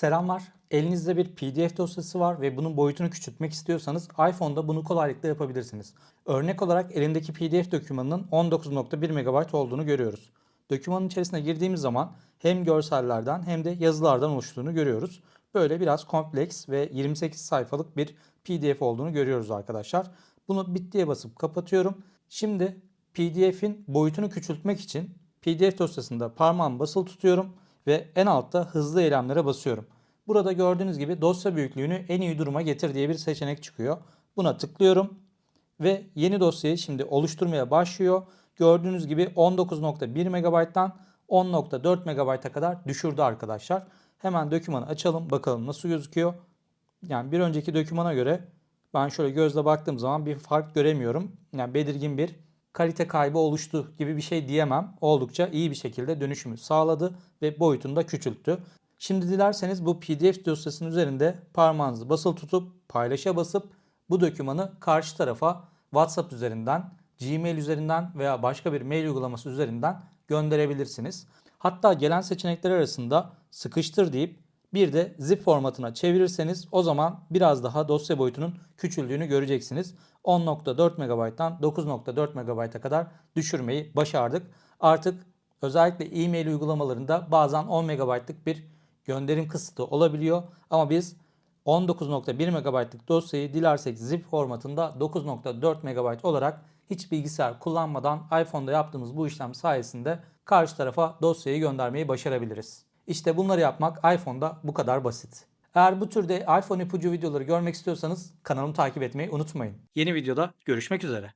Selamlar. Elinizde bir PDF dosyası var ve bunun boyutunu küçültmek istiyorsanız iPhone'da bunu kolaylıkla yapabilirsiniz. Örnek olarak elindeki PDF dokümanının 19.1 MB olduğunu görüyoruz. Dokümanın içerisine girdiğimiz zaman hem görsellerden hem de yazılardan oluştuğunu görüyoruz. Böyle biraz kompleks ve 28 sayfalık bir PDF olduğunu görüyoruz arkadaşlar. Bunu bittiye basıp kapatıyorum. Şimdi PDF'in boyutunu küçültmek için PDF dosyasında parmağımı basılı tutuyorum ve en altta hızlı eylemlere basıyorum. Burada gördüğünüz gibi dosya büyüklüğünü en iyi duruma getir diye bir seçenek çıkıyor. Buna tıklıyorum ve yeni dosyayı şimdi oluşturmaya başlıyor. Gördüğünüz gibi 19.1 MB'dan 10.4 MB'a kadar düşürdü arkadaşlar. Hemen dokümanı açalım bakalım nasıl gözüküyor. Yani bir önceki dokümana göre ben şöyle gözle baktığım zaman bir fark göremiyorum. Yani belirgin bir kalite kaybı oluştu gibi bir şey diyemem. Oldukça iyi bir şekilde dönüşümü sağladı ve boyutunu da küçülttü. Şimdi dilerseniz bu PDF dosyasının üzerinde parmağınızı basılı tutup paylaşa basıp bu dokümanı karşı tarafa WhatsApp üzerinden, Gmail üzerinden veya başka bir mail uygulaması üzerinden gönderebilirsiniz. Hatta gelen seçenekler arasında sıkıştır deyip bir de zip formatına çevirirseniz o zaman biraz daha dosya boyutunun küçüldüğünü göreceksiniz. 10.4 MB'dan 9.4 MB'a kadar düşürmeyi başardık. Artık özellikle e-mail uygulamalarında bazen 10 MB'lık bir gönderim kısıtı olabiliyor. Ama biz 19.1 MB'lık dosyayı dilersek zip formatında 9.4 MB olarak hiç bilgisayar kullanmadan iPhone'da yaptığımız bu işlem sayesinde karşı tarafa dosyayı göndermeyi başarabiliriz. İşte bunları yapmak iPhone'da bu kadar basit. Eğer bu türde iPhone ipucu videoları görmek istiyorsanız kanalımı takip etmeyi unutmayın. Yeni videoda görüşmek üzere.